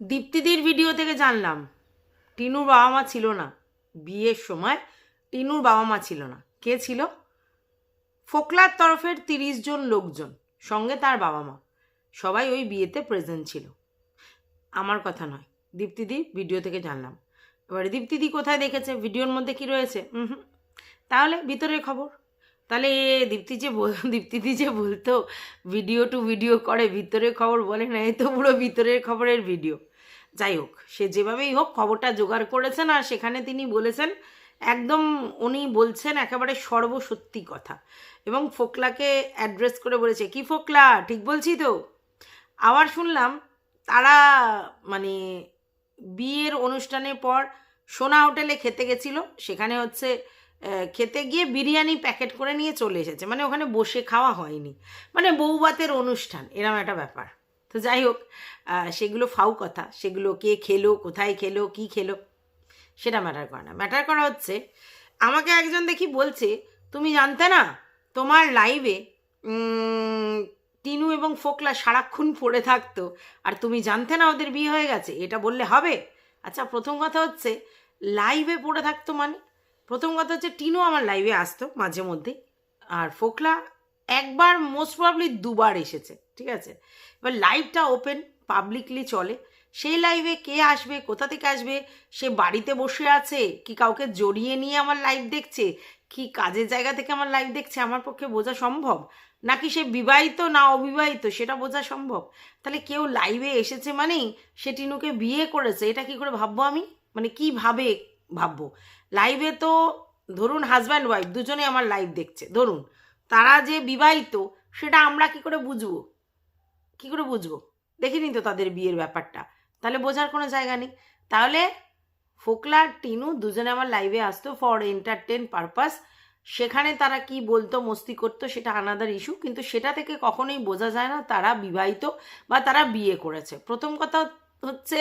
দীপ্তিদির video থেকে জানলাম, টিনুর বাবা মা ছিল না। বিয়ের সময় টিনুর বাবা মা ছিল না। কে ছিল? ফোকলার তরফের তিরিশ জন লোকজন, সঙ্গে তার বাবা মা। সবাই ওই বিয়েতে প্রেজেন্ট ছিল। আমার কথা নয়, দীপ্তিদি ভিডিও থেকে জানলাম। এবারে দীপ্তিদি কোথায় দেখেছে? ভিডিওর মধ্যে কি রয়েছে? তাহলে ভিতরের খবর। তাহলে এ দীপ্তি যে দীপ্তিদি যে বলতো, ভিডিও টু ভিডিও করে, ভিতরের খবর বলে না এই তো পুরো ভিতরের খবরের ভিডিও। যাই হোক, সে যেভাবেই হোক, খবরটা জোগাড় করেছেন আর সেখানে তিনি বলেছেন, একদম উনি বলছেন একেবারে সর্বসত্যি কথা। এবং ফোকলাকে অ্যাড্রেস করে বলেছে, কি ফোকলা? ঠিক বলছি তো? আবার শুনলাম, তারা মানে বিয়ের অনুষ্ঠানের পর সোনা হোটেলে খেতে গেছিল, সেখানে হচ্ছে খেতে গিয়ে বিরিয়ানি প্যাকেট করে নিয়ে চলে এসেছে। মানে ওখানে বসে খাওয়া হয়নি। মানে বৌবাতের অনুষ্ঠান, এরম একটা ব্যাপার। তো যাই হোক সেগুলো ফাউ কথা। সেগুলো কে খেলো, কোথায় খেলো, কি খেলো, সেটা ম্যাটার করে না। ম্যাটার করা হচ্ছে, আমাকে একজন দেখি বলছে, তুমি জানতে না, তোমার লাইভে টিনু এবং ফোকলা সারাক্ষণ পড়ে থাকতো, আর তুমি জানতে না ওদের বিয়ে হয়ে গেছে, এটা বললে হবে? আচ্ছা প্রথম কথা হচ্ছে লাইভে পড়ে থাকতো মানে? প্রথম কথা হচ্ছে, টিনু আমার লাইভে আসতো মাঝে মধ্যে। আর ফোকলা একবার মোস্ট প্রবলি দুবার এসেছে, ঠিক আছে? এবার লাইভটা ওপেন পাবলিকলি চলে। সেই লাইভে কে আসবে, কোথা থেকে আসবে, সে বাড়িতে বসে আছে, কি কাউকে জড়িয়ে নিয়ে আমার লাইভ দেখছে, কি কাজের জায়গা থেকে আমার লাইভ দেখছে, আমার পক্ষে বোঝা সম্ভব? নাকি সে বিবাহিত না অবিবাহিত, সেটা বোঝা সম্ভব? তাহলে কেউ লাইভে এসেছে মানেই সে টিনুকে বিয়ে করেছে, এটা কি করে ভাববো আমি? মানে কি ভাবে ভাববো? লাইভে তো ধরুন হাজব্যান্ড ওয়াইফ দুজনে আমার লাইভ দেখছে। ধরুন, তারা যে বিবাহিত, সেটা আমরা কি করে বুঝব? কি করে বুঝব? দেখিনি তো তাদের বিয়ের ব্যাপারটা। তাহলে বোঝার কোনো জায়গা নেই। তাহলে ফোকলা, টিনু দুজনে আমার লাইভে আসতো ফর এন্টারটেন পারপাস সেখানে তারা কি বলতো, মস্তি করতো, সেটা আনাদার ইস্যু কিন্তু সেটা থেকে কখনোই বোঝা যায় না তারা বিবাহিত বা তারা বিয়ে করেছে। প্রথম কথা হচ্ছে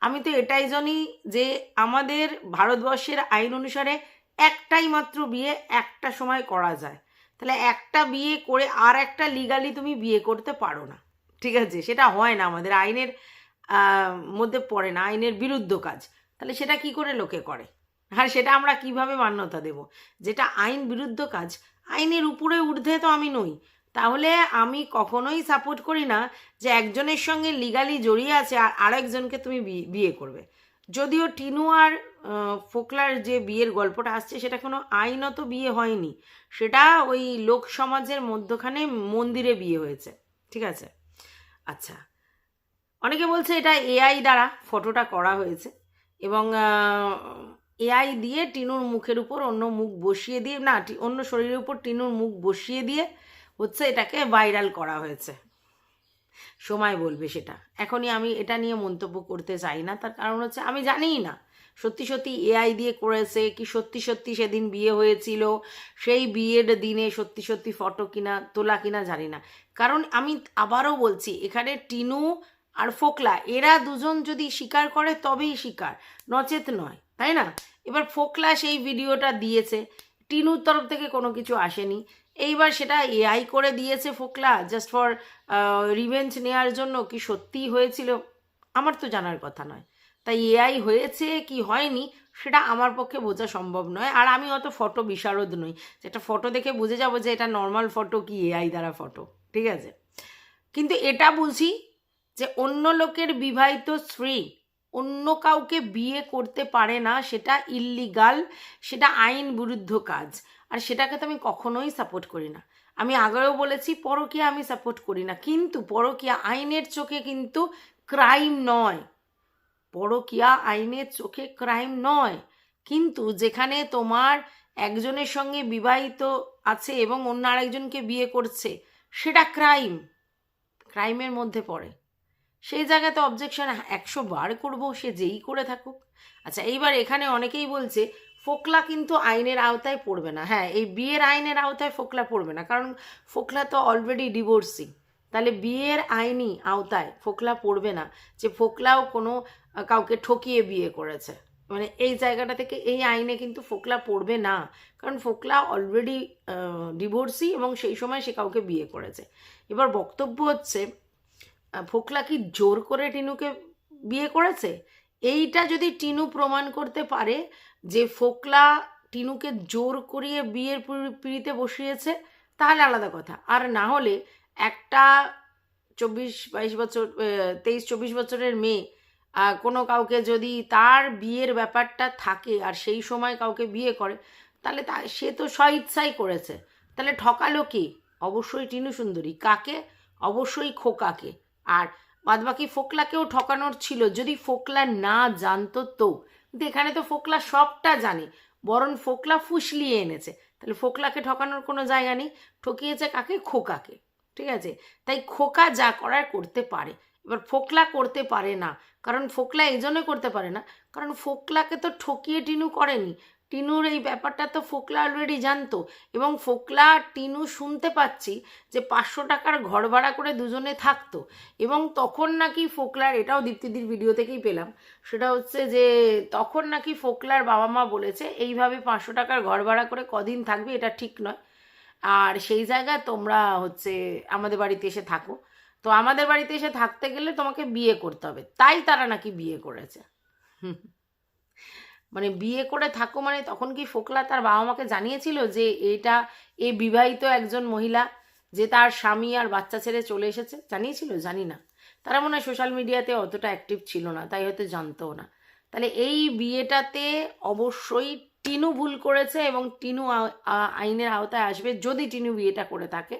আমি তো এটাই জানি যে আমাদের ভারতবর্ষের আইন অনুসারে একটাই মাত্র বিয়ে একটা সময় করা যায়। তাহলে একটা বিয়ে করে আর একটা লিগালি তুমি বিয়ে করতে পারো না। ঠিক আছে? সেটা হয় না। আমাদের আইনের মধ্যে পড়ে না। আইনের বিরুদ্ধ কাজ। তাহলে সেটা কি করে লোকে করে? আর সেটা আমরা কীভাবে মান্যতা দেব? যেটা আইন বিরুদ্ধ কাজ, আইনের উপরে ঊর্ধ্বে তো আমি নই। তাহলে আমি কখনোই সাপোর্ট করি না যে একজনের সঙ্গে লিগালি জড়িয়ে আছে আর আরেকজনকে তুমি বিয়ে করবে। যদিও টিনু আর ফোকলার যে বিয়ের গল্পটা আসছে সেটা কোনো আইনত বিয়ে হয়নি। সেটা ওই লোক সমাজের মধ্যখানে মন্দিরে বিয়ে হয়েছে। ঠিক আছে? আচ্ছা। অনেকে বলছে এটা এআই দ্বারা ফটোটা করা হয়েছে এবং এআই দিয়ে টিনুর মুখের উপর অন্য মুখ বসিয়ে দিয়ে, না অন্য শরীরের উপর টিনুর মুখ বসিয়ে দিয়ে হচ্ছে এটাকে ভাইরাল করা হয়েছে। সময় বলবে সেটা। এখনই আমি এটা নিয়ে মন্তব্য করতে চাই না। তার কারণ হচ্ছে আমি জানিই না সত্যি সত্যি এআই দিয়ে করেছে কি সত্যি সত্যি সেদিন বিয়ে হয়েছিল, সেই বিয়ের দিনে সত্যি সত্যি ফটো কিনা, তোলা কিনা জানি না। কারণ আমি আবারও বলছি, এখানে টিনু আর ফোকলা, এরা দুজন যদি স্বীকার করে তবেই স্বীকার নচেত নয়, তাই না? এবার ফোকলা সেই ভিডিওটা দিয়েছে, টিনুর তরফ থেকে কোনো কিছু আসেনি। এইবার সেটা এআই করে দিয়েছে ফোকলা জাস্ট ফর রিভেঞ্জ নেওয়ার জন্য কি সত্যিই হয়েছিল? আমার তো জানার কথা নয়। তাই এআই হয়েছে কি হয়নি, সেটা আমার পক্ষে বোঝা সম্ভব নয়। আর আমি অত ফটো বিশারদ নই। যেটা ফটো দেখে বুঝে যাব যে এটা নর্মাল ফটো কি এআই দ্বারা ফটো ঠিক আছে? কিন্তু এটা বুঝি যে অন্য লোকের বিবাহিত স্ত্রী অন্য কাউকে বিয়ে করতে পারে না, সেটা ইল্লিগাল সেটা আইন বিরুদ্ধ কাজ। আর সেটাকে তো আমি কখনোই সাপোর্ট করি না। আমি আগেও বলেছি, পরকীয়া আমি সাপোর্ট করি না। কিন্তু পরকীয়া আইনের চোখে কিন্তু ক্রাইম নয়। পরকীয়া আইনের চোখে ক্রাইম নয়। কিন্তু যেখানে তোমার একজনের সঙ্গে বিবাহিত আছে এবং অন্য আরেকজনকে বিয়ে করছে, সেটা ক্রাইম ক্রাইমের মধ্যে পড়ে। সেই জায়গাতে অবজেকশন একশো বার করব, সে যেই করে থাকুক। আচ্ছা এইবার এখানে অনেকেই বলছে ফোকলা কিন্তু আইনের আওতায় পড়বে না। হ্যাঁ এই বিয়ের আইনের আওতায় ফোকলা পড়বে না, কারণ ফোকলা তো অলরেডি ডিভোর্সি তাহলে বিয়ের আইনি আওতায় ফোকলা পড়বে না যে ফোকলাও কোনো কাউকে ঠকিয়ে বিয়ে করেছে। মানে এই জায়গাটা থেকে এই আইনে কিন্তু ফোকলা পড়বে না, কারণ ফোকলা অলরেডি ডিভোর্সি এবং সেই সময় সে কাউকে বিয়ে করেছে। এবার বক্তব্য হচ্ছে ফোকলা কি জোর করে টিনুকে বিয়ে করেছে? এইটা যদি টিনু প্রমাণ করতে পারে যে ফোকলা টিনুকে জোর করিয়ে বিয়ের পিড়ি- পিড়িতে বসিয়েছে, তাহলে আলাদা কথা। আর না হলে একটা চব্বিশ বাইশ বছর তেইশ চব্বিশ বছরের মেয়ে কোনো কাউকে যদি তার বিয়ের ব্যাপারটা থাকে আর সেই সময় কাউকে বিয়ে করে, তাহলে তা, সে তো স্ব ইচ্ছাই করেছে। তাহলে ঠকালো কি? অবশ্যই টিনু সুন্দরী। কাকে? অবশ্যই খোকাকে। আর বাদবাকি ফোকলাকেও ঠকানোর ছিল। যদি ফোকলা না জানতো তো? কিন্তু এখানে তো ফোকলা সবটা জানে। বরং ফোকলা ফুসলিয়ে এনেছে। তাহলে ফোকলাকে ঠকানোর কোনো জায়গা নেই। ঠকিয়েছে কাকে? খোকাকে। ঠিক আছে? তাই খোকা যা করার করতে পারে। এবার ফোকলা করতে পারে না। কারণ ফোকলা এই জন্য করতে পারে না। কারণ ফোকলাকে তো ঠকিয়ে টিনু করেনি। টিনুর এই ব্যাপারটা তো ফোকলা অলরেডি জানতো এবং ফোকলা, টিনু শুনতে পাচ্ছি যে পাঁচশো টাকার ঘর ভাড়া করে দুজনে থাকতো এবং তখন নাকি ফোকলার, এটাও দীপ্তিদির ভিডিও থেকেই পেলাম, সেটা হচ্ছে যে তখন নাকি ফোকলার বাবা মা বলেছে, এইভাবে পাঁচশো টাকার ঘর ভাড়া করে কদিন থাকবে, এটা ঠিক নয় আর সেই জায়গায় তোমরা হচ্ছে আমাদের বাড়িতে এসে থাকো তো আমাদের বাড়িতে এসে থাকতে গেলে তোমাকে বিয়ে করতে হবে, তাই তারা নাকি বিয়ে করেছে হুম। মানে বিয়ে করে থাকো মানে তখন কি ফোকলা তার বাবা মাকে জানিয়েছিল যে এটা এ বিবাহিত একজন মহিলা যে তার স্বামী আর বাচ্চা ছেড়ে চলে এসেছে? জানিয়েছিল? জানি না। তারা মনে হয় সোশ্যাল মিডিয়াতে অতটা অ্যাক্টিভ ছিল না, তাই হয়তো জানতও না। তাহলে এই বিয়েটাতে অবশ্যই টিনু ভুল করেছে এবং টিনু আইনের আওতায় আসবে যদি টিনু বিয়েটা করে থাকে।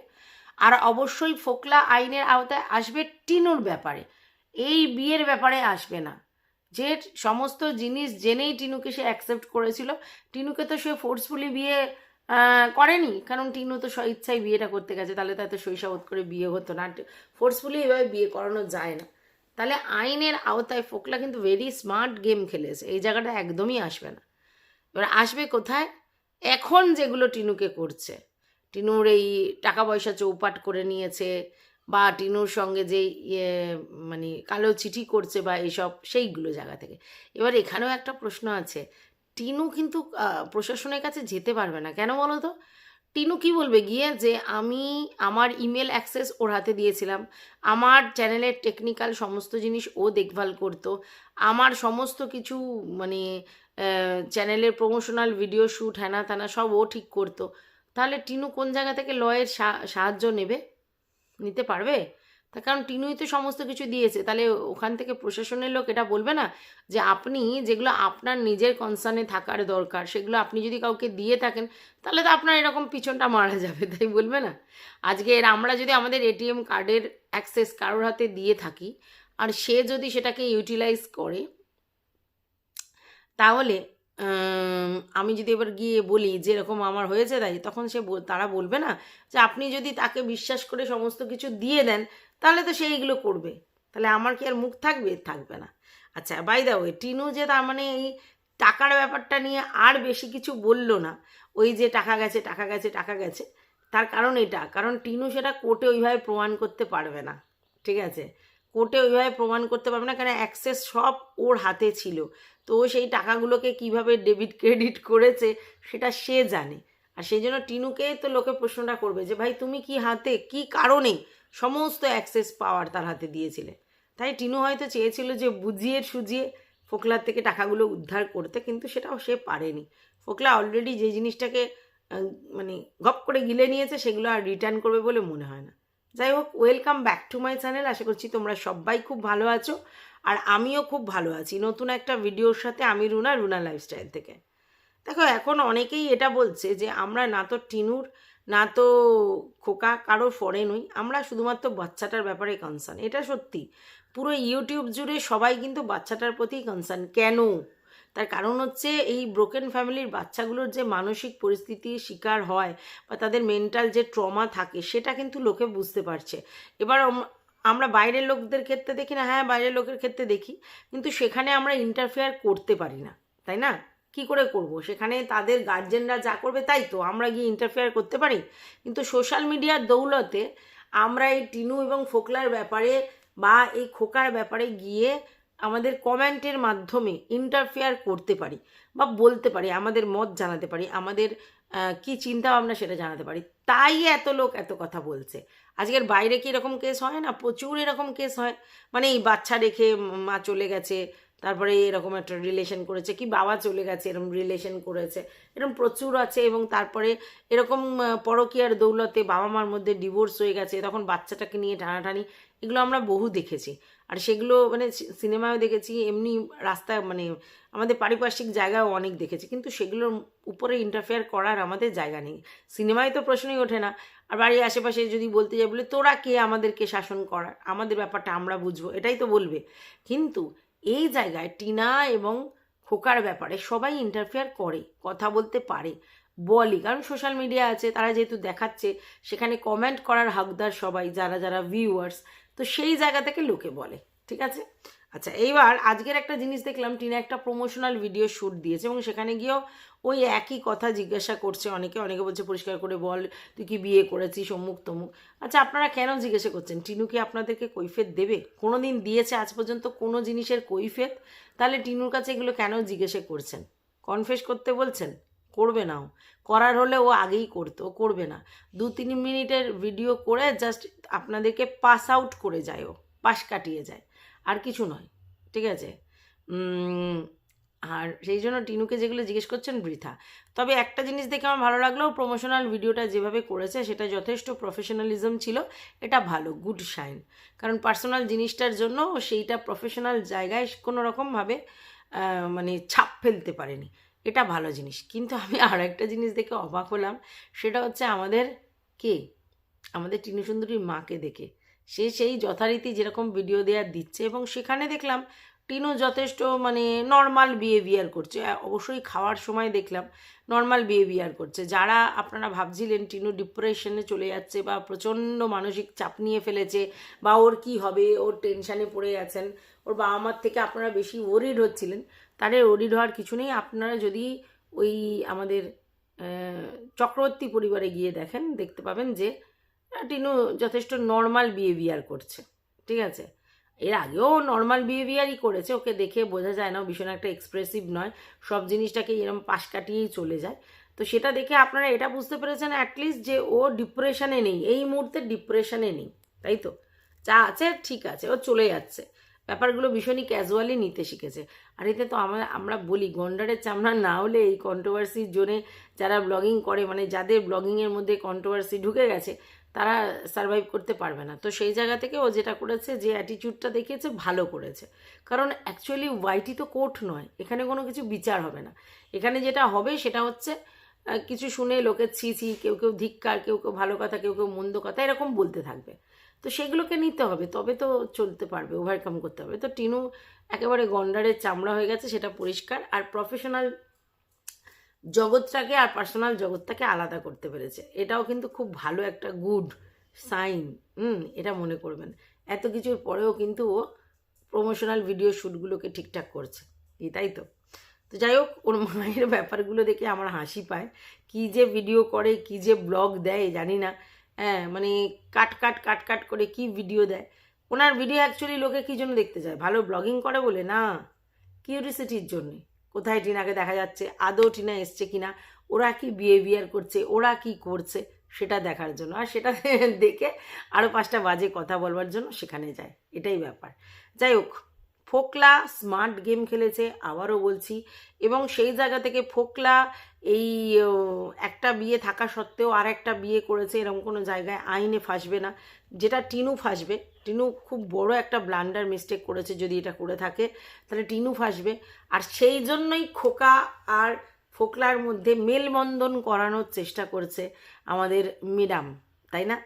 আর অবশ্যই ফোকলা আইনের আওতায় আসবে টিনুর ব্যাপারে। এই বিয়ের ব্যাপারে আসবে না। যে সমস্ত জিনিস জেনেই টিনুকে সে অ্যাকসেপ্ট করেছিল। টিনুকে তো সে ফোর্সফুলি বিয়ে করেনি। কারণ টিনু তো স্বইচ্ছায় বিয়েটা করতে গেছে। তাহলে তো এত শৈশবোধ করে বিয়ে হতো না। ফোর্সফুলি এভাবে বিয়ে করানো যায় না। তাহলে আইনের আওতায় ফোকলা কিন্তু ভেরি স্মার্ট গেম খেলেছে। এই জায়গাটা একদমই আসবে না। এবার আসবে কোথায়? এখন যেগুলো টিনুকে করছে। টিনুর এই টাকা পয়সা চৌপাট করে নিয়েছে। বা টিনুর সঙ্গে যে ইয়ে মানে কালো চিঠি করছে বা এইসব, সেইগুলো জায়গা থেকে। এবার এখানেও একটা প্রশ্ন আছে, টিনু কিন্তু প্রশাসনের কাছে যেতে পারবে না। কেন বলো তো? টিনু কি বলবে গিয়ে যে, আমি আমার ইমেল অ্যাক্সেস ওর হাতে দিয়েছিলাম। আমার চ্যানেলের টেকনিক্যাল সমস্ত জিনিস ও দেখভাল করতো। আমার সমস্ত কিছু মানে চ্যানেলের প্রমোশনাল ভিডিও শ্যুট হ্যানা ত্যানা সব ও ঠিক করতো। তাহলে টিনু কোন জায়গা থেকে লয়ের সাহায্য নেবে? নিতে পারবে? তার কারণ টিনুই তো সমস্ত কিছু দিয়েছে। তাহলে ওখান থেকে প্রশাসনের লোক এটা বলবে না যে আপনি যেগুলো আপনার নিজের কনসার্নে থাকার দরকার, সেগুলো আপনি যদি কাউকে দিয়ে থাকেন, তাহলে তো আপনার এরকম পিছনটা মারা যাবে, তাই বলবে না? আজকে আমরা যদি আমাদের এটিএম কার্ডের অ্যাক্সেস কারোর হাতে দিয়ে থাকি, আর সে যদি সেটাকে ইউটিলাইজ করে, তাহলে আমি যদি এবার গিয়ে বলি যে এরকম আমার হয়েছে তাই, তখন সে তারা বলবে না যে আপনি যদি তাকে বিশ্বাস করে সমস্ত কিছু দিয়ে দেন, তাহলে তো সে এইগুলো করবে। তাহলে আমার কি আর মুখ থাকবে? থাকবে না। আচ্ছা বাই দা ওয়ে টিনু যে তার মানে এই টাকার ব্যাপারটা নিয়ে আর বেশি কিছু বলল না, ওই যে টাকা গেছে টাকা গেছে টাকা গেছে, তার কারণ এটা, কারণ টিনু সেটা কোর্টে ওইভাবে প্রমাণ করতে পারবে না, ঠিক আছে? কোর্টে ওইভাবে প্রমাণ করতে পারবে না কারণ অ্যাক্সেস সব ওর হাতে ছিল। তো ও সেই টাকাগুলোকে কীভাবে ডেবিট ক্রেডিট করেছে সেটা সে জানে। আর সেই জন্য টিনুকে তো লোকে প্রশ্নটা করবে যে, ভাই, তুমি কি হাতে, কি কারণে সমস্ত অ্যাক্সেস পাওয়ার তার হাতে দিয়েছিলে? তাই টিনু হয়তো চেয়েছিল যে বুঝিয়ে সুজিয়ে ফোকলার থেকে টাকাগুলো উদ্ধার করতে, কিন্তু সেটাও সে পারেনি। ফোকলা অলরেডি যে জিনিসটাকে মানে গপ করে গিলে নিয়েছে, সেগুলো আর রিটার্ন করবে বলে মনে হয় না। যাই হোক welcome back to my channel আশা করছি তোমরা সবাই খুব ভালো আছো, আর আমিও খুব ভালো আছি। নতুন একটা ভিডিওর সাথে আমি রুনা রুনা লাইফস্টাইল থেকে। দেখো, এখন অনেকেই এটা বলছে যে, আমরা না তো টিনুর, না তো খোকা কারও ফরে নই। আমরা শুধুমাত্র বাচ্চাটার ব্যাপারে কনসার্ন এটা সত্যি। পুরো ইউটিউব জুড়ে সবাই কিন্তু বাচ্চাটার প্রতি কনসার্ন কেন? তার কারণ হচ্ছে এই ব্রোকেন ফ্যামিলির বাচ্চাগুলোর যে মানসিক পরিস্থিতির শিকার হয় বা তাদের মেন্টাল যে ট্রমা থাকে, সেটা কিন্তু লোকে বুঝতে পারছে। এবার আমরা বাইরের লোকদের ক্ষেত্রে দেখি না হ্যাঁ বাইরের লোকের ক্ষেত্রে দেখি, কিন্তু সেখানে আমরা ইন্টারফেয়ার করতে পারি না, তাই না? কি করে করব? সেখানে তাদের গার্জেনরা যা করবে তাই তো, আমরা গিয়ে ইন্টারফেয়ার করতে পারি। কিন্তু সোশ্যাল মিডিয়ার দৌলতে আমরা এই টিনু এবং ফোকলার ব্যাপারে বা এই খোকার ব্যাপারে গিয়ে আমাদের কমেন্টের মাধ্যমে ইন্টারফেয়ার করতে পারি বা বলতে পারি, আমাদের মত জানাতে পারি, আমাদের কি চিন্তা ভাবনা সেটা জানাতে পারি। তাই এত লোক এত কথা বলছে। আজকের বাইরে কি এরকম কেস হয় না? প্রচুর এরকম কেস হয়। মানে এই বাচ্চা রেখে মা চলে গেছে, তারপরে এরকম একটা রিলেশন করেছে, কি বাবা চলে গেছে, এরকম রিলেশন করেছে, এরকম প্রচুর আছে এবং তারপরে এরকম পরকীয়ার দৌলতে বাবা মার মধ্যে ডিভোর্স হয়ে গেছে, তখন বাচ্চাটাকে নিয়ে টানাটানি, এগুলো আমরা বহু দেখেছি। আর সেগুলো মানে সি- সিনেমায়ও দেখেছি, এমনি রাস্তায় মানে আমাদের পারিপার্শ্বিক জায়গাও অনেক দেখেছি, কিন্তু সেগুলোর উপরে ইন্টারফেয়ার করার আমাদের জায়গা নেই। সিনেমায় তো প্রশ্নই ওঠে না। আর বাড়ির আশেপাশে যদি বলতে যাই বলে, তোরা কে আমাদেরকে শাসন করার? আমাদের ব্যাপারটা আমরা বুঝব, এটাই তো বলবে। কিন্তু এই জায়গায় টিনা এবং খোকার ব্যাপারে সবাই ইন্টারফেয়ার করে, কথা বলতে পারে, বলি। কারণ সোশ্যাল মিডিয়া আছে, তারা যেহেতু দেখাচ্ছে, সেখানে কমেন্ট করার হকদার সবাই, যারা যারা ভিউয়ার্স তো সেই জায়গা থেকে লোকে বলে, ঠিক আছে? আচ্ছা এইবার আজকের একটা জিনিস দেখলাম, টিনা একটা প্রমোশনাল ভিডিও শ্যুট দিয়েছে এবং সেখানে গিয়েও ওই একই কথা জিজ্ঞাসা করছে অনেকে। অনেকে বলছে, পরিষ্কার করে বল, তুই কি বিয়ে করেছিস, অমুক, তমুক? আচ্ছা আপনারা কেন জিজ্ঞাসা করছেন? টিনু কি আপনাদেরকে কৈফেত দেবে? কোনো দিন দিয়েছে আজ পর্যন্ত কোনো জিনিসের কৈফেত তাহলে টিনুর কাছে এগুলো কেন জিজ্ঞাসা করছেন? কনফেস করতে বলছেন? করবে নাও করার হলে ও আগেই করতো, ও করবে না। দু তিন মিনিটের ভিডিও করে জাস্ট আপনাদেরকে পাস আউট করে যায় ও পাশ কাটিয়ে যায়। আর কিছু নয়, ঠিক আছে? আর সেই জন্য টিনুকে যেগুলো জিজ্ঞেস করছেন বৃথা। তবে একটা জিনিস দেখে আমার ভালো লাগল প্রমোশনাল ভিডিওটা যেভাবে করেছে সেটা যথেষ্ট প্রফেশনালিজম ছিল, এটা ভালো গুড সাইন কারণ পার্সোনাল জিনিসটার জন্য ও সেইটা প্রফেশনাল জায়গায় কোনো রকমভাবে মানে ছাপ ফেলতে পারেনি। এটা ভালো জিনিস। কিন্তু আমি আর একটা জিনিস দেখে অবাক হলাম, সেটা হচ্ছে আমাদের কে? আমাদের টিনু সুন্দরীর মাকে দেখে। সে সেই যথারীতি যেরকম ভিডিও দেওয়ার দিচ্ছে এবং সেখানে দেখলাম টিনু যথেষ্ট মানে নর্মাল বিহেভিয়ার করছে। অবশ্যই খাওয়ার সময় দেখলাম নর্মাল বিহেভিয়ার করছে। যারা আপনারা ভাবছিলেন টিনু ডিপ্রেশনে চলে যাচ্ছে বা প্রচণ্ড মানসিক চাপ নিয়ে ফেলেছে বা ওর কি হবে, ওর টেনশানে পড়ে গেছেন ওর বাবা মার থেকে আপনারা বেশি ওরিড হচ্ছিলেন তাদের ওরিড হওয়ার কিছু নেই। আপনারা যদি ওই আমাদের চক্রবর্তী পরিবারে গিয়ে দেখেন, দেখতে পাবেন যে, টিনু যথেষ্ট নর্মাল বিহেভিয়ার করছে, ঠিক আছে? এর আগেও নর্মাল বিহেভিয়ারই করেছে, ওকে দেখে বোঝা যায় না ভীষণ একটা এক্সপ্রেসিভ নয়, সব জিনিসটাকে এরকম পাশ কাটিয়েই চলে যায়। তো সেটা দেখে আপনারা এটা বুঝতে পেরেছেন অ্যাটলিস্ট যে, ও ডিপ্রেশনে নেই, এই মুহূর্তে ডিপ্রেশনে নেই, তাই তো? যা আছে ঠিক আছে, ও চলে যাচ্ছে। ব্যাপারগুলো ভীষণই ক্যাজুয়ালি নিতে শিখেছে। আর এতে তো আমরা আমরা বলি, গন্ডারের চামড়া না হলে এই কন্ট্রোভার্সির জোনে যারা ব্লগিং করে মানে যাদের ব্লগিংয়ের মধ্যে কন্ট্রোভার্সি ঢুকে গেছে, তারা সার্ভাইভ করতে পারবে না। তো সেই জায়গা থেকে ও যেটা করেছে, যে অ্যাটিটিউডটা দেখিয়েছে, ভালো করেছে। কারণ অ্যাকচুয়ালি ওয়াইটি তো কোর্ট নয়, এখানে কোনো কিছু বিচার হবে না। এখানে যেটা হবে, সেটা হচ্ছে কিছু শুনে লোকের ছি ছি, কেউ কেউ ধিক্কার, কেউ কেউ ভালো কথা, কেউ কেউ মন্দ কথা, এরকম বলতে থাকবে। তো সেগুলোকে নিতে হবে, তবে তো চলতে পারবে ওভারকাম করতে হবে। তো টিনু একেবারে গন্ডারের চামড়া হয়ে গেছে, সেটা পরিষ্কার। আর প্রফেশনাল জগৎটাকে আর পার্সোনাল জগৎটাকে আলাদা করতে পেরেছে। এটাও কিন্তু খুব ভালো একটা গুড সাইন হুম, এটা মনে করবেন। এত কিছুর পরেও কিন্তু ও প্রমোশনাল ভিডিও শ্যুটগুলোকে ঠিকঠাক করছে তাই তো? তো যাই হোক, ওর মায়ের ব্যাপারগুলো দেখে আমার হাসি পায়। কী যে ভিডিও করে, কী যে ব্লগ দেয়, জানি না। হ্যাঁ মানে কাট কাট কাট কাট করে কি ভিডিও দেয়? ওনার ভিডিও অ্যাকচুয়ালি লোকে কী জন্য দেখতে যায় ভালো ব্লগিং করে বলে? না। কিউরিসিটির জন্যে। কোথায় টিনাকে দেখা যাচ্ছে? আদৌ টিনা এসছে কিনা? ওরা কি বিহেভিয়ার করছে? ওরা কি করছে? সেটা দেখার জন্য। আর সেটা দেখে আরও পাঁচটা বাজে কথা বলবার জন্য সেখানে যায়। এটাই ব্যাপার। যাই হোক ফোকলা স্মার্ট গেম খেলেছে, আবারও বলছি। এবং সেই জায়গা থেকে ফোকলা এই একটা বিয়ে থাকা সত্ত্বেও আর একটা বিয়ে করেছে এরকম কোনো জায়গায় আইনে ফাঁসবে না, যেটা টিনু ফাঁসবে। টিনু খুব বড় একটা ব্লান্ডার মিস্টেক করেছে যদি এটা করে থাকে, তাহলে টিনু ফাঁসবে। আর সেই জন্যই খোকা আর ফোকলার মধ্যে মেলবন্ধন করানোর চেষ্টা করছে আমাদের ম্যাডাম তাই না?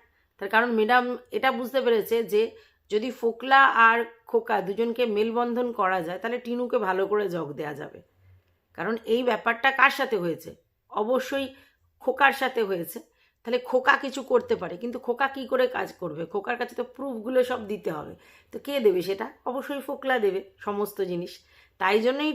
তার কারণ ম্যাডাম এটা বুঝতে পেরেছে যে যদি ফোকলা আর খোকা দুজনকে মেলবন্ধন করা যায়, তাহলে টিনুকে ভালো করে জগ দেওয়া যাবে। কারণ এই ব্যাপারটা কার সাথে হয়েছে? অবশ্যই খোকার সাথে হয়েছে। তাহলে খোকা কিছু করতে পারে, কিন্তু খোকা কি করে কাজ করবে? খোকার কাছে তো প্রুফগুলো সব দিতে হবে। তো কে দেবে সেটা? অবশ্যই ফোকলা দেবে সমস্ত জিনিস। তাই জন্যই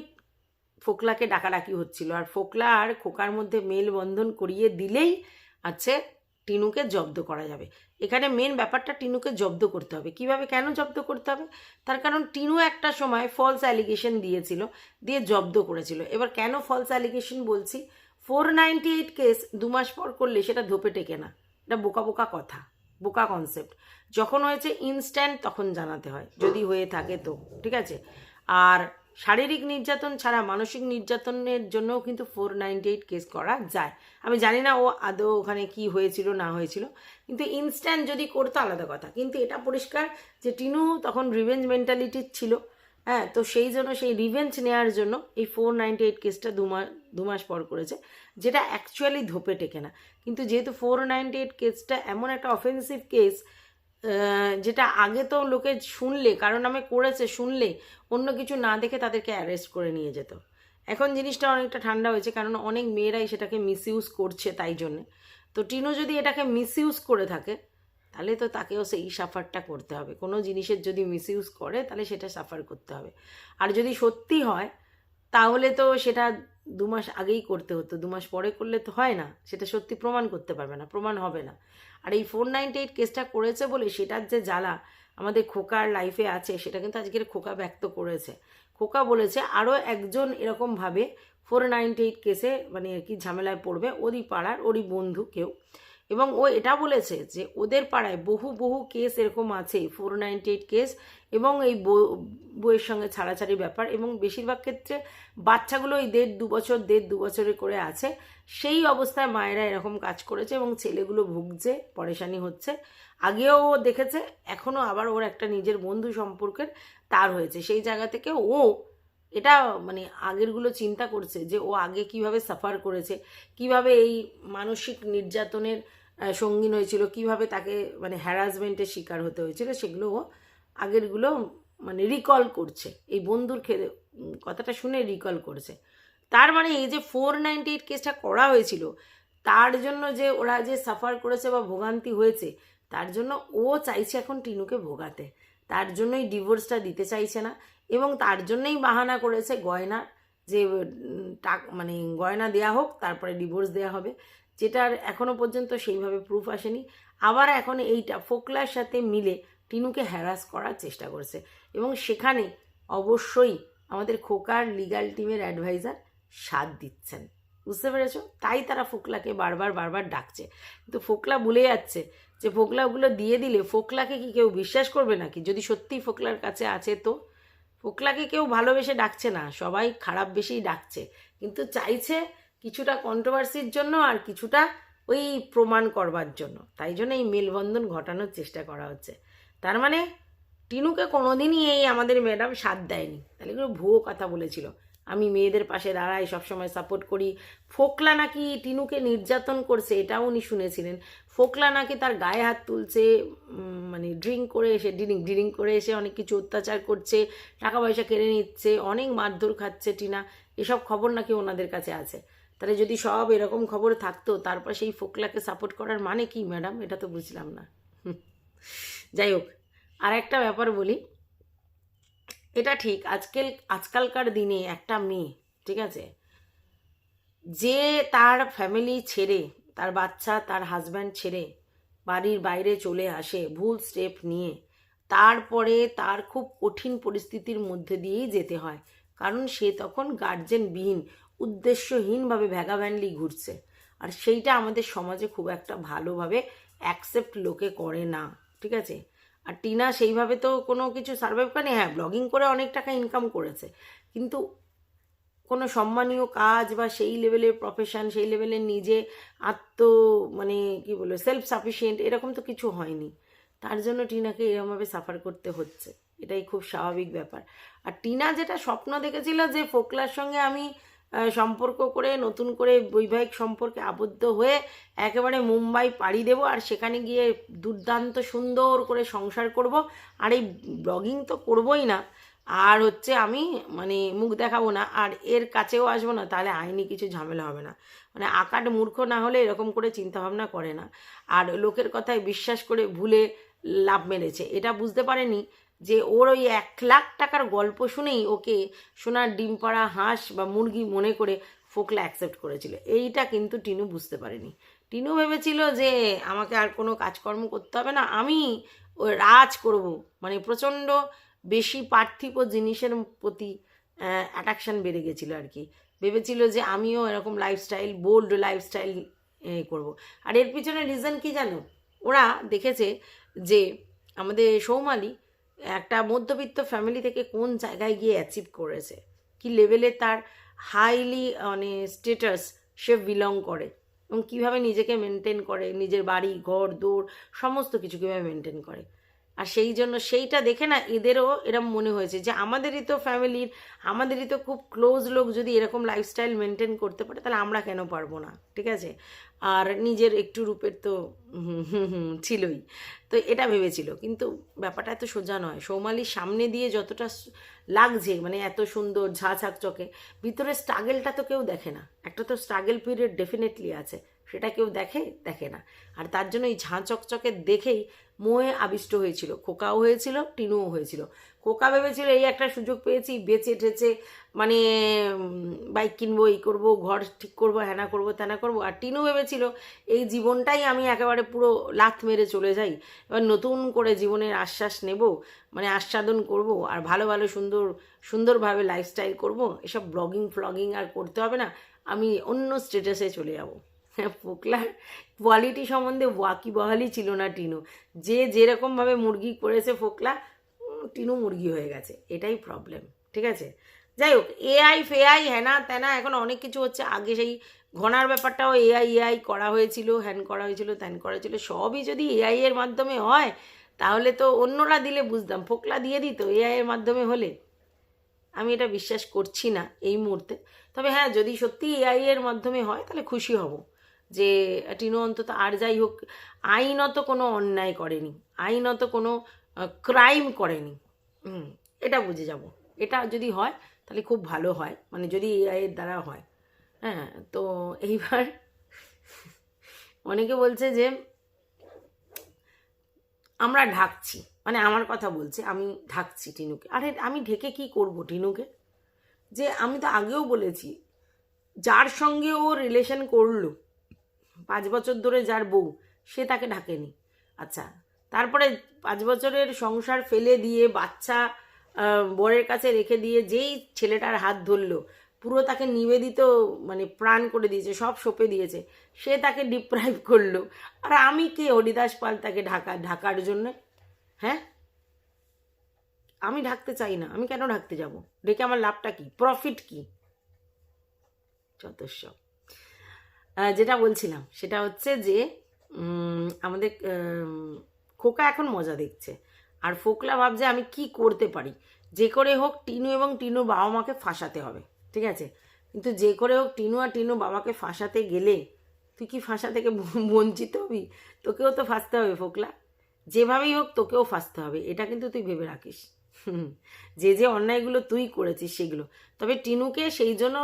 ফোকলাকে ডাকাডাকি হচ্ছিল। আর ফোকলা আর খোকার মধ্যে মেলবন্ধন করিয়ে দিলেই আছে টিনুকে জব্দ করা যাবে। এখানে মেন ব্যাপারটা টিনুকে জব্দ করতে হবে। কীভাবে কেন জব্দ করতে হবে? তার কারণ টিনু একটা সময় ফলস অ্যালিগেশন দিয়েছিল, দিয়ে জব্দ করেছিল। এবার কেন ফলস অ্যালিগেশন বলছি? ফোর নাইনটি এইট কেস দু মাস পর করলে সেটা ধোপে টেকে না। এটা বোকা বোকা কথা, বোকা কনসেপ্ট যখন হয়েছে ইনস্ট্যান্ট তখন জানাতে হয়, যদি হয়ে থাকে তো, ঠিক আছে? আর শারীরিক নির্যাতন ছাড়া মানসিক নির্যাতনের জন্যও কিন্তু ফোর নাইনটি এইট কেস করা যায়। আমি জানি না ও আদৌ ওখানে কি হয়েছিল, না হয়েছিল। কিন্তু ইনস্ট্যান্ট যদি করতো, আলাদা কথা। কিন্তু এটা পরিষ্কার যে টিনু তখন রিভেঞ্জ মেন্টালিটির ছিল। হ্যাঁ তো সেই জন্য, সেই রিভেঞ্জ নেওয়ার জন্য এই ফোর নাইনটি এইট কেসটা দু মাস দু মাস পর করেছে, যেটা অ্যাকচুয়ালি ধোপে টেকে না। কিন্তু যেহেতু ফোর নাইনটি এইট কেসটা এমন একটা অফেন্সিভ কেস যেটা আগে তো লোকে শুনলে, কারণ আমি করেছে শুনলে, অন্য কিছু না দেখে তাদেরকে অ্যারেস্ট করে নিয়ে যেত। এখন জিনিসটা অনেকটা ঠান্ডা হয়েছে, কারণ অনেক মেয়েরাই সেটাকে মিসইউজ করছে তাই জন্যে। তো টিনু যদি এটাকে মিসইউজ করে থাকে, তাহলে তো তাকেও সেই সাফারটা করতে হবে। কোনো জিনিসের যদি মিসইউজ করে, তাহলে সেটা সাফার করতে হবে। আর যদি সত্যি হয়, তাহলে তো সেটা দু মাস আগেই করতে হতো, দু মাস পরে করলে তো হয় না, সেটা সত্যি প্রমাণ করতে পারবে না, প্রমাণ হবে না। আর এই ফোর নাইনটি এইট কেসটা করেছে বলে সেটার যে জ্বালা আমাদের খোকার লাইফে আছে, সেটা কিন্তু আজকের খোকা ব্যক্ত করেছে। খোকা বলেছে আরও একজন এরকমভাবে ফোর নাইনটি এইট কেসে মানে আর কি ঝামেলায় পড়বে, ওরই পাড়ার, ওরই বন্ধু কেউ। এবং ও এটা বলেছে যে ওদের পাড়ায় বহু বহু কেস এরকম আছে ফোর নাইনটি এইট কেস এবং এই বইয়ের সঙ্গে ছাড়াছাড়ি ব্যাপার এবং বেশিরভাগ ক্ষেত্রে বাচ্চাগুলো এই দেড় দু বছর, দেড় দু বছরে করে আছে। সেই অবস্থায় মায়েরা এরকম কাজ করেছে এবং ছেলেগুলো ভুগছে, পরেশানি হচ্ছে। আগেও ও দেখেছে, এখনও আবার ওর একটা নিজের বন্ধু সম্পর্কের তার হয়েছে। সেই জায়গা থেকে ও এটা মানে আগেরগুলো চিন্তা করছে যে ও আগে কীভাবে সাফার করেছে, কীভাবে এই মানসিক নির্যাতনের সঙ্গীন হয়েছিল কীভাবে তাকে মানে হ্যারাসমেন্টের শিকার হতে হয়েছিল, সেগুলো ও আগেরগুলো মানে রিকল করছে। এই বন্ধুর কথাটা শুনে রিকল করছে। তার মানে এই যে ফোর নাইনটি এইট কেসটা করা হয়েছিল, তার জন্য যে ওরা যে সাফার করেছে বা ভোগান্তি হয়েছে, তার জন্য ও চাইছে এখন টিনুকে ভোগাতে। তার জন্যই ডিভোর্সটা দিতে চাইছে না, এবং তার জন্যই বাহানা করেছে গয়না, যে টাক মানে গয়না দেয়া হোক, তারপরে ডিভোর্স দেয়া হবে। যেটার এখনও পর্যন্ত সেইভাবে প্রুফ আসেনি। আবার এখন এইটা ফোকলার সাথে মিলে টিনুকে হ্যারাস করার চেষ্টা করছে। এবং সেখানে অবশ্যই আমাদের খোকার লিগাল টিমের অ্যাডভাইজার সাথ দিচ্ছেন। বুঝতে পেরেছ? তাই তারা ফোকলাকে বারবার বারবার ডাকছে। কিন্তু ফোকলা ভুলে যাচ্ছে যে ফোকলাগুলো দিয়ে দিলে ফোকলাকে কি কেউ বিশ্বাস করবে নাকি? যদি সত্যিই ফোকলার কাছে আছে তো? ফোকলাকে কেউ ভালোবেসে ডাকছে না। সবাই খারাপ বেশিই ডাকছে। কিন্তু চাইছে কিছুটা কন্ট্রোভার্সির জন্য আর কিছুটা ওই প্রমাণ করবার জন্য। তাই জন্য এই মেলবন্ধন ঘটানোর চেষ্টা করা হচ্ছে। তার মানে টিনুকে কোনোদিনই এই আমাদের ম্যাডাম সাথ দেয়নি। তাহলে এগুলো ভুয়ো কথা বলেছিল। আমি মেয়েদের পাশে দাঁড়াই, সবসময় সাপোর্ট করি। ফোকলা নাকি টিনুকে নির্যাতন করছে এটাও উনি শুনেছিলেন। ফোকলা নাকি তার গায়ে হাত তুলছে মানে ড্রিঙ্ক করে এসে ড্রিঙ্ক ড্রিঙ্ক করে এসে অনেক কিছু অত্যাচার করছে, টাকা পয়সা কেড়ে নিচ্ছে, অনেক মারধর খাচ্ছে টিনা। এসব খবর নাকি ওনাদের কাছে আছে। তাহলে যদি সব এরকম খবর থাকতো, তারপর সেই ফোকলাকে সাপোর্ট করার মানে কি ম্যাডাম এটা তো বুঝলাম না। যাই হোক আর একটা ব্যাপার বলি। এটা ঠিক, আজকাল, আজকালকার দিনে একটা মেয়ে, ঠিক আছে? যে তার ফ্যামিলি ছেড়ে, তার বাচ্চা, তার হাজব্যান্ড ছেড়ে বাড়ির বাইরে চলে আসে, ভুল স্টেপ নিয়ে, তারপরে তার খুব কঠিন পরিস্থিতির মধ্যে দিয়েই যেতে হয়। কারণ সে তখন গার্জেনবিহীন উদ্দেশ্যহীনভাবে ভ্যাগাভ্যানলি ঘুরছে। আর সেইটা আমাদের সমাজে খুব একটা ভালোভাবে অ্যাকসেপ্ট লোকে করে না, ঠিক আছে? আর টিনা সেইভাবে তো কোনো কিছু সার্ভাইভ করেনি। হ্যাঁ ব্লগিং করে অনেক টাকা ইনকাম করেছে, কিন্তু কোনো সম্মানীয় কাজ বা সেই লেভেলের প্রফেশন সেই লেভেলের নিজে আত্ম মানে কি বলব সেলফ সাফিসিয়েন্ট এরকম তো কিছু হয়নি। তার জন্য টিনাকে এরকমভাবে সাফার করতে হচ্ছে। এটাই খুব স্বাভাবিক ব্যাপার। আর টিনা যেটা স্বপ্ন দেখেছিল যে ফোকলার সঙ্গে আমি সম্পর্ক করে, নতুন করে বৈবাহিক সম্পর্কে আবদ্ধ হয়ে একেবারে মুম্বাই, পাড়ি দেব আর সেখানে গিয়ে দুর্দান্ত সুন্দর করে সংসার করব। আর এই ব্লগিং তো করবই না। আর হচ্ছে আমি মানে মুখ দেখাবো না, আর এর কাছেও আসব না, তাহলে আইনি কিছু ঝামেলা হবে না। মানে আকাট মূর্খ না হলে এরকম করে চিন্তাভাবনা করে না। আর লোকের কথায় বিশ্বাস করে ভুলে লাভ মেরেছে এটা বুঝতে পারেনি। যে ওর ওই এক লাখ টাকার গল্প শুনেই ওকে সোনার ডিম পাড়া হাঁস বা মুরগি মনে করে ফোকলা অ্যাকসেপ্ট করেছিল। এইটা কিন্তু টিনু বুঝতে পারেনি। টিনু ভেবেছিল যে আমাকে আর কোনো কাজকর্ম করতে হবে না, আমি রাজ করব। মানে প্রচণ্ড বেশি পার্থিব জিনিসের প্রতি অ্যাট্রাকশন বেড়ে গেছিল আর কি। ভেবেছিল যে আমিও এরকম লাইফস্টাইল বোল্ড লাইফস্টাইল করব। আর এর পিছনে রিজন কি জানো? ওরা দেখেছে যে আমাদের সৌমালি একটা মধ্যবিত্ত ফ্যামিলি থেকে কোন জায়গায় গিয়ে অ্যাচিভ করেছে? কি লেভেলে তার হাইলি মানে স্টেটাস সে বিলং করে? এবং কীভাবে নিজেকে মেনটেন করে? নিজের বাড়ি, ঘর, দৌড়, সমস্ত কিছু কীভাবে মেনটেন করে? আর সেই জন্য সেইটা দেখে না এদেরও এরম মনে হয়েছে যে আমাদেরই তো ফ্যামিলির আমাদেরই তো খুব ক্লোজ লোক যদি এরকম লাইফস্টাইল মেনটেন করতে পারে, তাহলে আমরা কেন পারব না? ঠিক আছে? আর নিজের একটু রূপের তো ছিলই। তো এটা ভেবেছিল। কিন্তু ব্যাপারটা এত সোজা নয়। সৌমালির সামনে দিয়ে যতটা লাগছে মানে এত সুন্দর ঝা চকে ভিতরে স্ট্রাগেলটা তো কেউ দেখে না। একটা তো স্ট্রাগেল পিরিয়ড ডেফিনেটলি আছে। সেটা কেউ দেখে? দেখে না। আর তার জন্য এই ঝাঁ চকচকে দেখেই মোয়ে আবিষ্ট হয়েছিল। খোকাও হয়েছিল, টিনুও হয়েছিল। খোকা ভেবেছিল, এই একটা সুযোগ পেয়েছি, বেচে টেচে মানে বাইক কিনবো, এই করব, ঘর ঠিক করব হ্যানা করব ত্যানা করব। আর টিনু ভেবেছিল, এই জীবনটাই আমি একেবারে পুরো লাথ মেরে চলে যাই। এবার নতুন করে জীবনের আশ্বাস নেব মানে আস্বাদন করব, আর ভালো ভালো, সুন্দর, সুন্দরভাবে লাইফস্টাইল করব। এসব ব্লগিং ফ্লগিং আর করতে হবে না। আমি অন্য স্টেটাসে চলে যাব। পোকলার কোয়ালিটি সম্বন্ধে ওয়াকি বহালি ছিল না টিনু। যে যেরকমভাবে মুরগি করেছে ফোকলা টিনু মুরগি হয়ে গেছে। এটাই প্রবলেম ঠিক আছে? যাই হোক এআই ফেআই হ্যানা ত্যানা এখন অনেক কিছু হচ্ছে। আগে সেই ঘনার ব্যাপারটাও এআই এআই করা হয়েছিল হ্যান করা হয়েছিল ত্যান করা হয়েছিল। সবই যদি এআই এর মাধ্যমে হয়, তাহলে তো অন্যরা দিলে বুঝতাম। ফোকলা দিয়ে দিত এআই এর মাধ্যমে হলে। আমি এটা বিশ্বাস করছি না এই মুহূর্তে। তবে হ্যাঁ যদি সত্যি এআই এর মাধ্যমে হয়, তাহলে খুশি হব। যে, টিনু অন্তত আর যাই হোক, আইনত কোনো অন্যায় করেনি, আইনত কোনো ক্রাইম করেনি। হুম, এটা বুঝে যাব। এটা যদি হয়, তাহলে খুব ভালো হয়। মানে যদি এর দ্বারা হয়। হ্যাঁ তো এইবার অনেকে বলছে যে, আমরা ঢাকছি। মানে আমার কথা বলছে, আমি ঢাকছি টিনুকে। আরে, আমি ঢেকে কি করব টিনুকে? যে, আমি তো আগেও বলেছি, যার সঙ্গে ও রিলেশন করল পাঁচ বছর ধরে যার বউ সে তাকে ঢাকেনি। আচ্ছা তারপরে পাঁচ বছরের সংসার ফেলে দিয়ে বাচ্চা বরের কাছে রেখে দিয়ে যেই ছেলেটার হাত ধরলো পুরো তাকে নিবেদিত মানে প্রাণ করে দিয়েছে সব সঁপে দিয়েছে সে তাকে ডিপ্রাইভ করল। আর আমি কে হরিদাস পাল তাকে ঢাকা ঢাকার জন্য? হ্যাঁ? আমি ঢাকতে চাই না আমি কেন ঢাকতে যাব? ডেকে আমার লাভটা কি? প্রফিট কি? যথেষ্ট আহ, যেটা বলছিলাম, সেটা হচ্ছে যে আমাদের খোকা এখন মজা দেখছে। আর ফোকলা ভাবছে আমি কি করতে পারি? যে করে হোক টিনু এবং টিনুর বাবা মাকে ফাঁসাতে হবে, ঠিক আছে? কিন্তু যে করে হোক টিনু আর টিনু বাবাকে ফাঁসাতে গেলে তুই কি ফাঁসা থেকে বঞ্চিত হবি? তোকেও তো ফাঁসতে হবে ফোকলা। যেভাবেই হোক তোকেও ফাঁসতে হবে, এটা কিন্তু তুই ভেবে রাখিস। যে যে অন্যায়গুলো তুই করেছিস সেগুলো। তবে টিনুকে সেই জন্য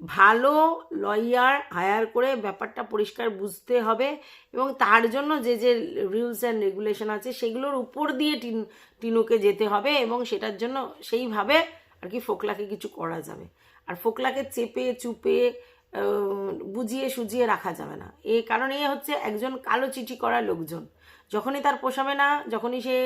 ভালো লয়ার হায়ার করে ব্যাপারটা পরিষ্কার বুঝতে হবে এবং তার জন্য যে যে রুলস অ্যান্ড রেগুলেশন আছে সেগুলোর উপর দিয়ে টিন, টিনুকে যেতে হবে এবং সেটার জন্য সেইভাবে আর কি ফোকলাকে কিছু করা যাবে। আর ফোকলাকে চেপে, চুপে বুঝিয়ে সুজিয়ে রাখা যাবে না। এ কারণে হচ্ছে একজন কালো চিঠি করা লোকজন। যখনই তার পোষাবে না, যখনই সে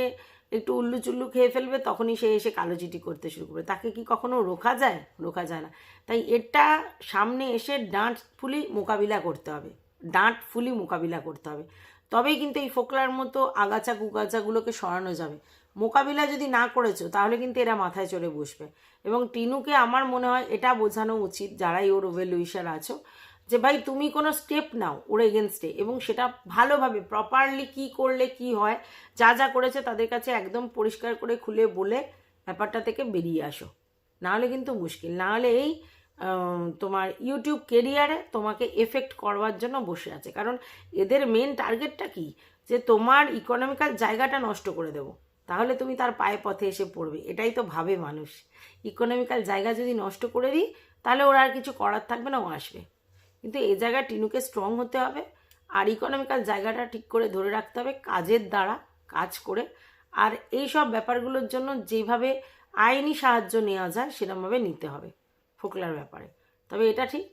একটু উল্লু চুল্লু খেয়ে ফেলবে, তখনই সে এসে কালো চিঠি করতে শুরু করবে। তাকে কি কখনো রোখা যায়? রোখা যায় না। তাই এটা সামনে এসে ডাঁট ফুলি মোকাবিলা করতে হবে। ডাঁট ফুলি মোকাবিলা করতে হবে। তবেই কিন্তু এই ফোকলার মতো আগাছা কুগাছাগুলোকে সরানো যাবে। মোকাবিলা যদি না করেছ, তাহলে কিন্তু এরা মাথায় চড়ে বসবে। এবং টিনুকে আমার মনে হয় এটা বোঝানো উচিত, যারাই ওর ওয়েল উইশার আছো যে ভাই তুমি কোনো স্টেপ নাও ওর এগেনস্টে এবং সেটা ভালোভাবে প্রপারলি কি করলে কি হয়, যা যা করেছে তাদের কাছে একদম পরিষ্কার করে খুলে বলে ব্যাপারটা থেকে বেরিয়ে আসো। নাহলে কিন্তু মুশকিল। নাহলে এই তোমার ইউটিউব কেরিয়ারে তোমাকে এফেক্ট করবার জন্য বসে আছে। কারণ এদের মেন টার্গেটটা কি? যে তোমার ইকোনমিক্যাল জায়গাটা নষ্ট করে দেবো। তাহলে তুমি তার পায়ে পথে এসে পড়বে। এটাই তো ভাবে মানুষ। ইকোনমিক্যাল জায়গা যদি নষ্ট করে দিই, তাহলে ওরা আর কিছু করার থাকবে না, ও আসবে। কিন্তু এই জায়গায় টিনুকে স্ট্রং হতে হবে আর ইকোনমিক্যাল জায়গাটা ঠিক করে ধরে রাখতে হবে কাজের দ্বারা, কাজ করে। আর এই সব ব্যাপারগুলোর জন্য যেভাবে আইনি সাহায্য নেওয়া যায় সেরকমভাবে নিতে হবে ফোকলার ব্যাপারে। তবে এটা ঠিক,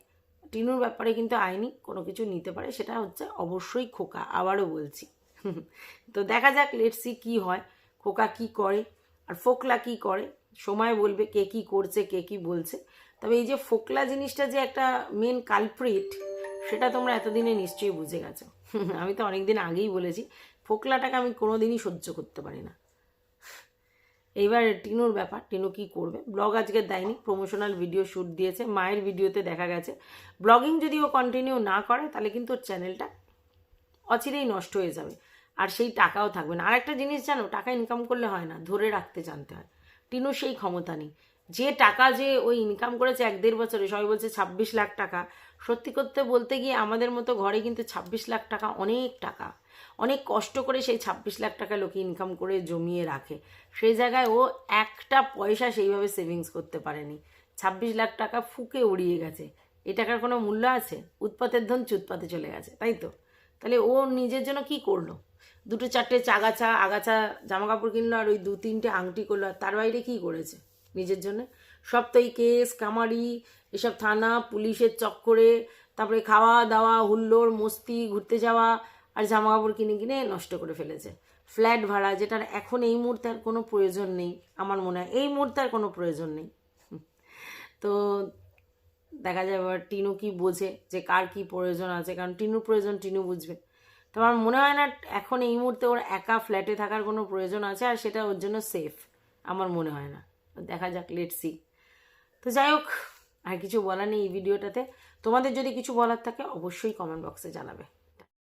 টিনুর ব্যাপারে কিন্তু আইনি কোনো কিছু নিতে পারে, সেটা হচ্ছে অবশ্যই খোকা, আবারও বলছি। তো দেখা যাক লেটসি কি হয়, খোকা কি করে আর ফোকলা কি করে। সময় বলবে কে কি করছে, কে কি বলছে। তবে এই যে ফোকলা জিনিসটা যে একটা মেন কালপ্রিট সেটা তোমরা এতদিনে নিশ্চয়ই বুঝে গেছো। আমি তো অনেকদিন আগেই বলেছি, ফোকলাটাকে আমি কোনোদিনই সহ্য করতে পারি না। এইবার টিনুর ব্যাপার, টিনু কি করবে? ব্লগ আজকে দেয়নি প্রমোশনাল ভিডিও শ্যুট দিয়েছে, মায়ের ভিডিওতে দেখা গেছে। ব্লগিং যদি ও কন্টিনিউ না করে, তাহলে কিন্তু ওর চ্যানেলটা অচিরেই নষ্ট হয়ে যাবে। আর সেই টাকাও থাকবে না। আর একটা জিনিস জানো, টাকা ইনকাম করলে হয় না, ধরে রাখতে জানতে হয়। টিনুর সেই ক্ষমতা নেই। যে টাকা যে ওই ইনকাম করেছে এক দেড় বছরে, সবাই বলছে ছাব্বিশ লাখ টাকা। সত্যি করতে বলতে গিয়ে আমাদের মতো ঘরে কিন্তু ছাব্বিশ লাখ টাকা অনেক টাকা। অনেক কষ্ট করে সেই ছাব্বিশ লাখ টাকা লোকে ইনকাম করে জমিয়ে রাখে। সেই জায়গায় ও একটা পয়সা সেইভাবে সেভিংস করতে পারেনি। ছাব্বিশ লাখ টাকা ফুকে উড়িয়ে গেছে। এ টাকার কোনো মূল্য আছে? উৎপাতের ধন চুৎপাতে চলে গেছে, তাই তো? তাহলে ও নিজের জন্য কি করল? দুটো চারটে চাগাছা আগাছা জামা কাপড় কিনলো আর ওই দু তিনটে আংটি করল, আর তার বাইরে কি করেছে নিজের জন্য? সব তো এই কেস, কামারি, এসব থানা, পুলিশের চক্করে, তারপরে খাওয়া দাওয়া হুল্লোড়, মস্তি, ঘুরতে যাওয়া আর জামা কাপড় কিনে কিনে নষ্ট করে ফেলেছে। ফ্ল্যাট ভাড়া, যেটার এখন এই মুহূর্তে আর কোনো প্রয়োজন নেই, আমার মনে হয়। এই মুহূর্তে আর কোনো প্রয়োজন নেই। তো দেখা যায় এবার টিনু কি বোঝে যে কার কি প্রয়োজন আছে, কারণ টিনুর প্রয়োজন টিনু বুঝবে। তো আমার মনে হয় না এখন এই মুহূর্তে ওর একা ফ্ল্যাটে থাকার কোনো প্রয়োজন আছে আর সেটা ওর জন্য সেফ আমার মনে হয় না। দেখা যাক লেট সি তো যাই হোক, আর কিছু বলার নেই এই ভিডিওটাতে। তোমাদের যদি কিছু বলার থাকে, অবশ্যই কমেন্ট বক্সে জানাবে।